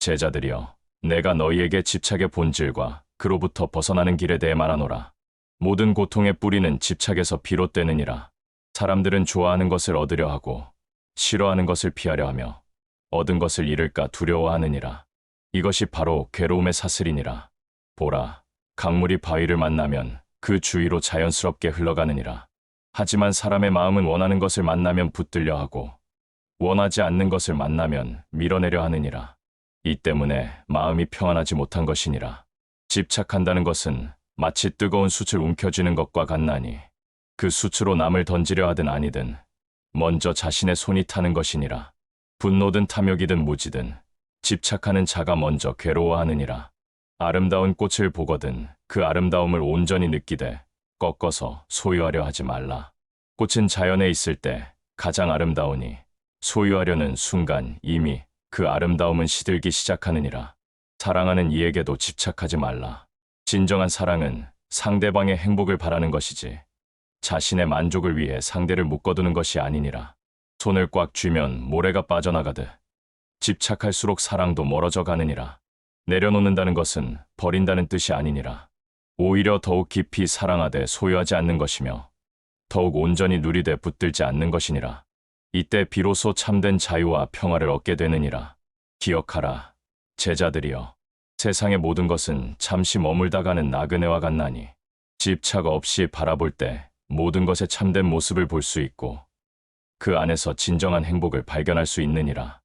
제자들이여, 내가 너희에게 집착의 본질과 그로부터 벗어나는 길에 대해 말하노라. 모든 고통의 뿌리는 집착에서 비롯되느니라. 사람들은 좋아하는 것을 얻으려 하고 싫어하는 것을 피하려 하며 얻은 것을 잃을까 두려워하느니라. 이것이 바로 괴로움의 사슬이니라. 보라, 강물이 바위를 만나면 그 주위로 자연스럽게 흘러가느니라. 하지만 사람의 마음은 원하는 것을 만나면 붙들려 하고 원하지 않는 것을 만나면 밀어내려 하느니라. 이 때문에 마음이 평안하지 못한 것이니라. 집착한다는 것은 마치 뜨거운 숯을 움켜쥐는 것과 같나니 그 숯으로 남을 던지려 하든 아니든 먼저 자신의 손이 타는 것이니라. 분노든 탐욕이든 무지든 집착하는 자가 먼저 괴로워하느니라. 아름다운 꽃을 보거든 그 아름다움을 온전히 느끼되 꺾어서 소유하려 하지 말라. 꽃은 자연에 있을 때 가장 아름다우니 소유하려는 순간 이미 그 아름다움은 시들기 시작하느니라. 사랑하는 이에게도 집착하지 말라. 진정한 사랑은 상대방의 행복을 바라는 것이지 자신의 만족을 위해 상대를 묶어두는 것이 아니니라. 손을 꽉 쥐면 모래가 빠져나가듯 집착할수록 사랑도 멀어져 가느니라. 내려놓는다는 것은 버린다는 뜻이 아니니라. 오히려 더욱 깊이 사랑하되 소유하지 않는 것이며 더욱 온전히 누리되 붙들지 않는 것이니라. 이때 비로소 참된 자유와 평화를 얻게 되느니라. 기억하라. 제자들이여. 세상의 모든 것은 잠시 머물다 가는 나그네와 같나니 집착 없이 바라볼 때 모든 것의 참된 모습을 볼 수 있고 그 안에서 진정한 행복을 발견할 수 있느니라.